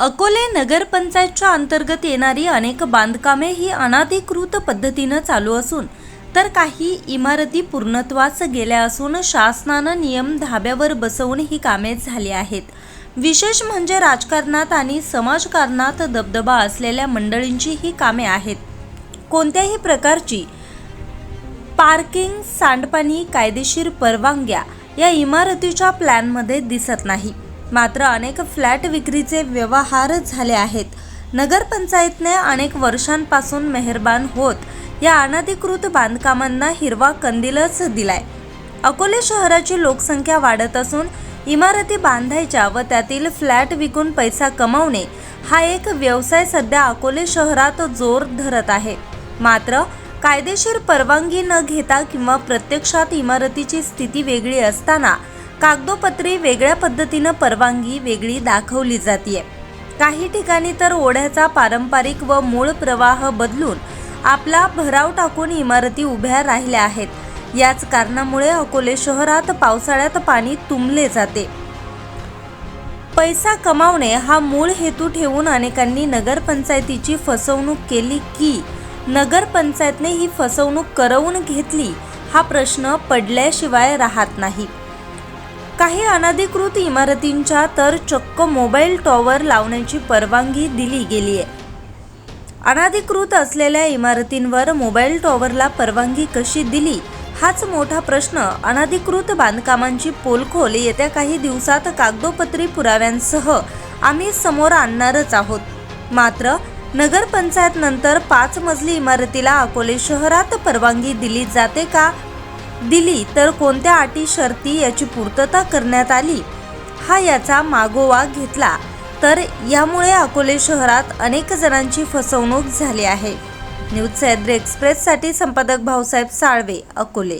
अकोले नगरपंचायतच्या अंतर्गत येणारी अनेक बांधकामे ही अनाधिकृत पद्धतीनं चालू असून तर काही इमारती पूर्णत्वास गेल्या असून शासनानं नियम धाब्यावर बसवून ही कामे झाली आहेत. विशेष म्हणजे राजकारणात आणि समाजकारणात दबदबा असलेल्या मंडळींची ही कामे आहेत. कोणत्याही प्रकारची पार्किंग सांडपाणी कायदेशीर परवानग्या या इमारतीच्या प्लॅनमध्ये दिसत नाही. मात्र अनेक फ्लॅट विक्रीचे व्यवहार झाले आहेत. नगरपंचायतने अनेक वर्षांपासून मेहरबान होत या अनधिकृत बांधकामांना हिरवा कंदीलच दिलाय. अकोले शहराची लोकसंख्या वाढत असून इमारती बांधायच्या व त्यातील फ्लॅट विकून पैसा कमावणे हा एक व्यवसाय सध्या अकोले शहरात जोर धरत आहे. मात्र कायदेशीर परवानगी न घेता किंवा प्रत्यक्षात इमारतीची स्थिती वेगळी असताना कागदोपत्री वेगळ्या पद्धतीनं परवानगी वेगळी दाखवली जाते काही ठिकाणी तर ओढ्याचा पारंपरिक व मूळ प्रवाह बदलून आपला भराव टाकून इमारती उभ्या राहिल्या आहेत. याच कारणामुळे अकोले शहरात पावसाळ्यात पाणी तुंबले जाते. पैसा कमावणे हा मूळ हेतू ठेवून अनेकांनी नगरपंचायतीची फसवणूक केली की नगरपंचायतने ही फसवणूक करवून घेतली हा प्रश्न पडल्याशिवाय राहत नाही. काही अनधिकृत इमारतींच्या तर चक्क मोबाईल टॉवर लावण्याची परवानगी दिली गेली आहे. अनधिकृत असलेल्या इमारतींवर मोबाईल टॉवरला परवानगी कशी दिली? हाच मोठा प्रश्न अनधिकृत बांधकामांची पोलखोल येत्या काही दिवसात कागदोपत्री पुराव्यांसह आम्ही समोर आणणारच आहोत. मात्र नगरपंचायत नंतर पाच मजली इमारतीला अकोले शहरात परवानगी दिली जाते का? दिली तर कोणत्या अटी शर्ती याची पूर्तता करण्यात आली? हा याचा मागोवा घेतला. तर यामुळे अकोले शहरात अनेक जणांची फसवणूक झाली आहे. न्यूज सह्याद्री एक्सप्रेससाठी संपादक भाऊसाहेब साळवे अकोले.